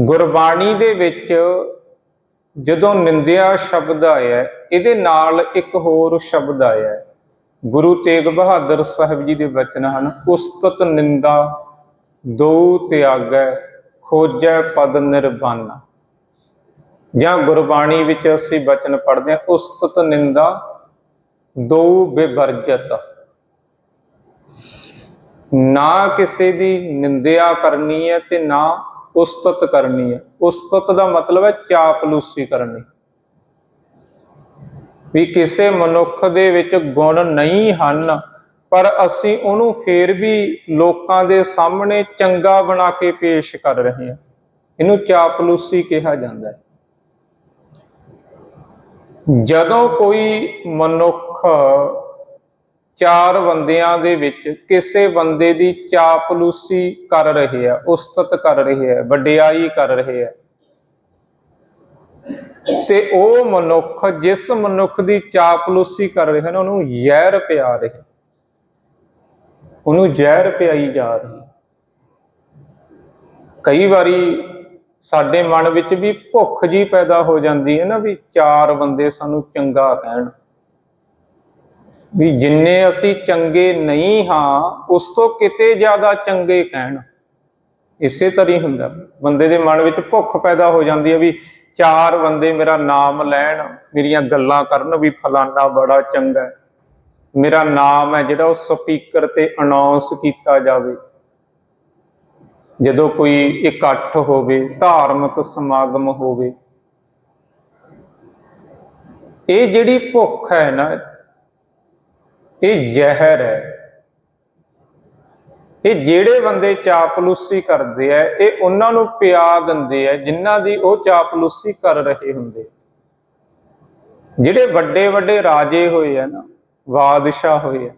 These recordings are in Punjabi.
ਗੁਰਬਾਣੀ ਦੇ ਵਿੱਚ ਜਦੋਂ ਨਿੰਦਿਆ ਸ਼ਬਦ ਆਇਆ ਇਹਦੇ ਨਾਲ ਇੱਕ ਹੋਰ ਸ਼ਬਦ ਆਇਆ ਗੁਰੂ ਤੇਗ ਬਹਾਦਰ ਸਾਹਿਬ ਜੀ ਦੇ ਬਚਨ ਹਨ, ਉਸਤਤ ਨਿੰਦਾ, ਦੋ ਤਿਆਗੈ, ਖੋਜੈ ਪਦ ਨਿਰਵਾਨ। ਜਾਂ ਗੁਰਬਾਣੀ ਵਿੱਚ ਅਸੀਂ ਬਚਨ ਪੜ੍ਹਦੇ ਹਾਂ, ਉਸਤਤ ਨਿੰਦਾ, ਦੋ ਬੇਵਰਜਤ। ਨਾ ਕਿਸੇ ਦੀ ਨਿੰਦਿਆ ਕਰਨੀ ਹੈ ਤੇ ਨਾ ਉਸਤਤ ਕਰਨੀ ਹੈ। ਉਸਤਤ ਦਾ ਮਤਲਬ ਹੈ ਚਾਪਲੂਸੀ ਕਰਨੀ। ਵੀ ਕਿਸੇ ਮਨੁੱਖ ਦੇ ਵਿੱਚ ਗੁਣ ਨਹੀਂ ਹਨ, ਪਰ ਅਸੀਂ ਉਹਨੂੰ ਫੇਰ ਵੀ ਲੋਕਾਂ ਦੇ ਸਾਹਮਣੇ ਚੰਗਾ ਬਣਾ ਕੇ ਪੇਸ਼ ਕਰ ਰਹੇ ਹਾਂ। ਇਹਨੂੰ ਚਾਪਲੂਸੀ ਕਿਹਾ ਜਾਂਦਾ ਹੈ। ਜਦੋਂ ਕੋਈ ਮਨੁੱਖ ਚਾਰ ਬੰਦਿਆਂ ਦੇ ਵਿੱਚ ਕਿਸੇ ਬੰਦੇ ਦੀ ਚਾਪਲੂਸੀ ਕਰ ਰਹੇ ਆ, ਉਸਤਤ ਕਰ ਰਹੇ ਆ, ਵਡਿਆਈ ਕਰ ਰਹੇ ਆ। ਤੇ ਉਹ ਮਨੁੱਖ, ਜਿਸ ਮਨੁੱਖ ਦੀ ਚਾਪਲੂਸੀ ਕਰ ਰਹੇ ਨੇ ਉਹਨੂੰ ਜ਼ਹਿਰ ਪਿਆ ਰਹੇ ਉਹਨੂੰ ਜ਼ਹਿਰ ਪਿਆਈ ਜਾ ਰਹੀ ਕਈ ਵਾਰੀ ਸਾਡੇ ਮਨ ਵਿੱਚ ਵੀ ਭੁੱਖ ਜੀ ਪੈਦਾ ਹੋ ਜਾਂਦੀ ਹੈ ਨਾ ਵੀ ਚਾਰ ਬੰਦੇ ਸਾਨੂੰ ਚੰਗਾ ਕਹਿਣ। ਵੀ ਜਿੰਨੇ ਅਸੀਂ ਚੰਗੇ ਨਹੀਂ ਹਾਂ, ਉਸ ਤੋਂ ਕਿਤੇ ਜ਼ਿਆਦਾ ਚੰਗੇ ਕਹਿਣ। ਇਸੇ ਤਰ੍ਹਾਂ ਹੁੰਦਾ। ਬੰਦੇ ਦੇ ਮਨ ਵਿੱਚ ਭੁੱਖ ਪੈਦਾ ਹੋ ਜਾਂਦੀ ਹੈ ਵੀ ਚਾਰ ਬੰਦੇ ਮੇਰਾ ਨਾਮ ਲੈਣ, ਮੇਰੀਆਂ ਗੱਲਾਂ ਕਰਨ ਵੀ ਫਲਾਨਾ ਬੜਾ ਚੰਗਾ ਹੈ। ਮੇਰਾ ਨਾਮ ਹੈ ਜਿਹੜਾ ਉਹ ਸਪੀਕਰ ਤੇ ਅਨਾਉਂਸ ਕੀਤਾ ਜਾਵੇ। ਜਦੋਂ ਕੋਈ ਇਕੱਠ ਹੋਵੇ, ਧਾਰਮਿਕ ਸਮਾਗਮ ਹੋਵੇ, ਇਹ ਜਿਹੜੀ ਭੁੱਖ ਹੈ ਨਾ ਇਹ ਜ਼ਹਿਰ ਹੈ। ਇਹ ਜਿਹੜੇ ਬੰਦੇ ਚਾਪਲੂਸੀ ਕਰਦੇ ਆ, ਇਹ ਉਹਨਾਂ ਨੂੰ ਪਿਆ ਦਿੰਦੇ ਆ, ਜਿਨ੍ਹਾਂ ਦੀ ਉਹ ਚਾਪਲੂਸੀ ਕਰ ਰਹੇ ਹੁੰਦੇ। ਜਿਹੜੇ ਵੱਡੇ ਵੱਡੇ ਰਾਜੇ ਹੋਏ ਆ ਨਾ, ਬਾਦਸ਼ਾਹ ਹੋਏ ਆ,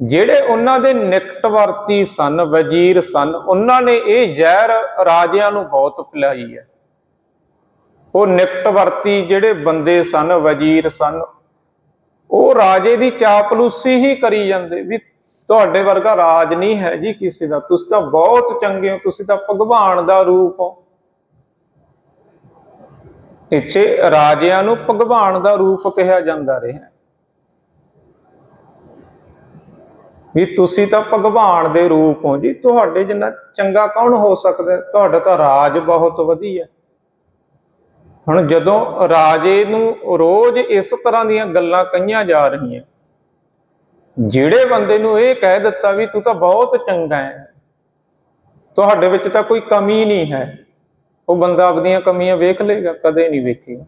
ਜਿਹੜੇ ਉਹਨਾਂ ਦੇ ਨਿਕਟਵਰਤੀ ਸਨ, ਵਜ਼ੀਰ ਸਨ, ਉਹਨਾਂ ਨੇ ਇਹ ਜ਼ਹਿਰ ਰਾਜਿਆਂ ਨੂੰ ਬਹੁਤ ਪਿਲਾਈ ਹੈ ਉਹ ਨਿਕਟਵਰਤੀ ਜਿਹੜੇ ਬੰਦੇ ਸਨ, ਵਜ਼ੀਰ ਸਨ ਉਹ ਰਾਜੇ ਦੀ ਚਾਪਲੂਸੀ ਹੀ ਕਰੀ ਜਾਂਦੇ ਵੀ ਤੁਹਾਡੇ ਵਰਗਾ ਰਾਜ ਨਹੀਂ ਹੈ ਜੀ ਕਿਸੇ ਦਾ। ਤੁਸੀਂ ਤਾਂ ਬਹੁਤ ਚੰਗੇ ਹੋ, ਤੁਸੀਂ ਤਾਂ ਭਗਵਾਨ ਦਾ ਰੂਪ ਹੋ। ਇੱਥੇ ਰਾਜਿਆਂ ਨੂੰ ਭਗਵਾਨ ਦਾ ਰੂਪ ਕਿਹਾ ਜਾਂਦਾ ਰਿਹਾ। ਵੀ ਤੁਸੀਂ ਤਾਂ ਭਗਵਾਨ ਦੇ ਰੂਪ ਹੋ ਜੀ, ਤੁਹਾਡੇ ਜਿੰਨਾ ਚੰਗਾ ਕੌਣ ਹੋ ਸਕਦਾ? ਤੁਹਾਡਾ ਤਾਂ ਰਾਜ ਬਹੁਤ ਵਧੀਆ। ਹੁਣ ਜਦੋਂ ਰਾਜੇ ਨੂੰ ਰੋਜ਼ ਇਸ ਤਰ੍ਹਾਂ ਦੀਆਂ ਗੱਲਾਂ ਕਹੀਆਂ ਜਾ ਰਹੀਆਂ, ਜਿਹੜੇ ਬੰਦੇ ਨੂੰ ਇਹ ਕਹਿ ਦਿੱਤਾ ਵੀ ਤੂੰ ਤਾਂ ਬਹੁਤ ਚੰਗਾ ਹੈ, ਤੁਹਾਡੇ ਵਿੱਚ ਤਾਂ ਕੋਈ ਕਮੀ ਨਹੀਂ ਹੈ, ਉਹ ਬੰਦਾ ਆਪਣੀਆਂ ਕਮੀਆਂ ਵੇਖ ਲੇਗਾ ਕਦੇ ਨਹੀਂ ਵੇਖੇਗਾ।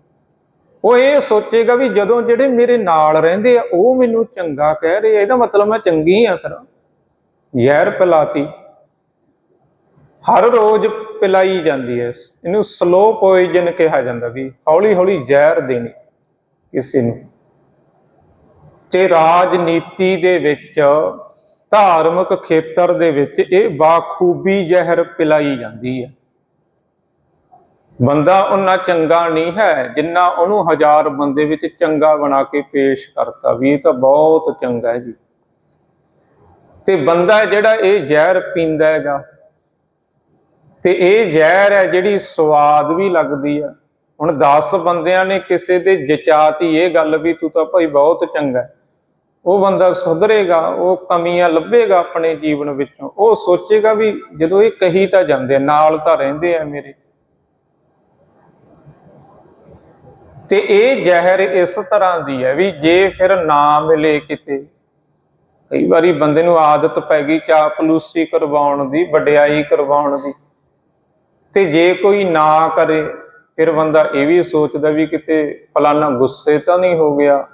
ਉਹ ਇਹ ਸੋਚੇਗਾ ਵੀ ਜਦੋਂ ਜਿਹੜੇ ਮੇਰੇ ਨਾਲ ਰਹਿੰਦੇ ਆ, ਉਹ ਮੈਨੂੰ ਚੰਗਾ ਕਹਿ ਰਹੇ ਆ, ਇਹਦਾ ਮਤਲਬ ਮੈਂ ਚੰਗੀ ਆ ਫਿਰ। ਜ਼ਹਿਰ ਪਿਲਾਤੀ, ਹਰ ਰੋਜ਼ ਪਿਲਾਈ ਜਾਂਦੀ ਹੈ। ਇਹਨੂੰ ਸਲੋ ਪੋਇਜ਼ਨ ਕਿਹਾ ਜਾਂਦਾ ਵੀ ਹੌਲੀ ਹੌਲੀ ਜ਼ਹਿਰ ਦੇਣੀ ਕਿਸੇ ਨੂੰ। ਤੇ ਰਾਜਨੀਤੀ ਦੇ ਵਿੱਚ, ਧਾਰਮਿਕ ਖੇਤਰ ਦੇ ਵਿੱਚ ਇਹ ਬਾਖੂਬੀ ਜ਼ਹਿਰ ਪਿਲਾਈ ਜਾਂਦੀ ਹੈ। ਬੰਦਾ ਉਹਨਾਂ ਚੰਗਾ ਨਹੀਂ ਹੈ ਜਿੰਨਾ ਉਹਨੂੰ ਹਜ਼ਾਰ ਬੰਦੇ ਵਿੱਚ ਚੰਗਾ ਬਣਾ ਕੇ ਪੇਸ਼ ਕਰਤਾ ਵੀ ਇਹ ਤਾਂ ਬਹੁਤ ਚੰਗਾ ਹੈ ਜੀ। ਤੇ ਬੰਦਾ ਜਿਹੜਾ ਇਹ ਜ਼ਹਿਰ ਪੀਂਦਾ ਹੈਗਾ ਤੇ ਇਹ ਜ਼ਹਿਰ ਹੈ ਜਿਹੜੀ ਸਵਾਦ ਵੀ ਲੱਗਦੀ ਆ। ਹੁਣ 10 ਬੰਦਿਆਂ ਨੇ ਕਿਸੇ ਦੇ ਜਚਾਤੀ ਇਹ ਗੱਲ ਵੀ, ਤੂੰ ਤਾਂ ਭਾਈ ਬਹੁਤ ਚੰਗਾ ਉਹ ਬੰਦਾ ਸੁਧਰੇਗਾ, ਉਹ ਕਮੀਆਂ ਲੱਭੇਗਾ ਆਪਣੇ ਜੀਵਨ ਵਿੱਚੋਂ। ਉਹ ਸੋਚੇਗਾ ਵੀ ਜਦੋਂ ਇਹ ਕਹੀ ਤਾਂ ਜਾਂਦੇ ਨਾਲ ਤਾਂ ਰਹਿੰਦੇ ਆ ਮੇਰੇ। ਤੇ ਇਹ ਜ਼ਹਿਰ ਇਸ ਤਰ੍ਹਾਂ ਦੀ ਹੈ ਵੀ ਜੇ ਫਿਰ ਨਾ ਮਿਲੇ ਕਿਤੇ, ਕਈ ਵਾਰੀ ਬੰਦੇ ਨੂੰ ਆਦਤ ਪੈ ਗਈ ਚਾਪਲੂਸੀ ਕਰਵਾਉਣ ਦੀ, ਵਡਿਆਈ ਕਰਵਾਉਣ ਦੀ। ਤੇ ਜੇ ਕੋਈ ਨਾ ਕਰੇ, ਫਿਰ ਬੰਦਾ ਇਹ ਵੀ ਸੋਚਦਾ ਵੀ ਕਿਤੇ ਫਲਾਨਾ ਗੁੱਸੇ ਤਾਂ ਨਹੀਂ ਹੋ ਗਿਆ।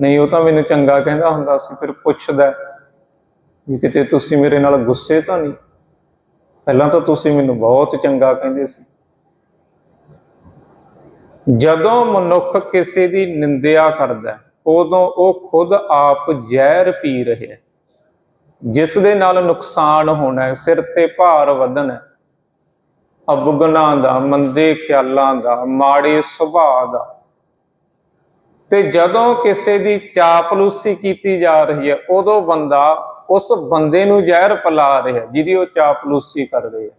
ਨਹੀਂ, ਉਹ ਤਾਂ ਮੈਨੂੰ ਚੰਗਾ ਕਹਿੰਦਾ ਹੁੰਦਾ ਸੀ, ਫਿਰ ਪੁੱਛਦਾ ਵੀ ਕਿਤੇ ਤੁਸੀਂ ਮੇਰੇ ਨਾਲ ਗੁੱਸੇ ਤਾਂ ਨਹੀਂ? ਪਹਿਲਾਂ ਤਾਂ ਤੁਸੀਂ ਮੈਨੂੰ ਬਹੁਤ ਚੰਗਾ ਕਹਿੰਦੇ ਸੀ। ਜਦੋਂ ਮਨੁੱਖ ਕਿਸੇ ਦੀ ਨਿੰਦਿਆ ਕਰਦਾ, ਉਦੋਂ ਉਹ ਖੁਦ ਆਪ ਜ਼ਹਿਰ ਪੀ ਰਿਹਾ ਹੈ। ਜਿਸ ਦੇ ਨਾਲ ਨੁਕਸਾਨ ਹੋਣਾ ਹੈ, ਸਿਰ ਤੇ ਭਾਰ ਵਧਣਾ ਹੈ। ਅਵਗੁਣਾਂ ਦਾ, ਮੰਦੇ ਖਿਆਲਾਂ ਦਾ, ਮਾੜੇ ਸੁਭਾਅ ਦਾ। ਤੇ ਜਦੋਂ ਕਿਸੇ ਦੀ ਚਾਪਲੂਸੀ ਕੀਤੀ ਜਾ ਰਹੀ ਹੈ, ਉਦੋਂ ਬੰਦਾ ਉਸ ਬੰਦੇ ਨੂੰ ਜ਼ਹਿਰ ਪਿਲਾ ਰਿਹਾ, ਜਿਹਦੀ ਉਹ ਚਾਪਲੂਸੀ ਕਰ ਰਿਹਾ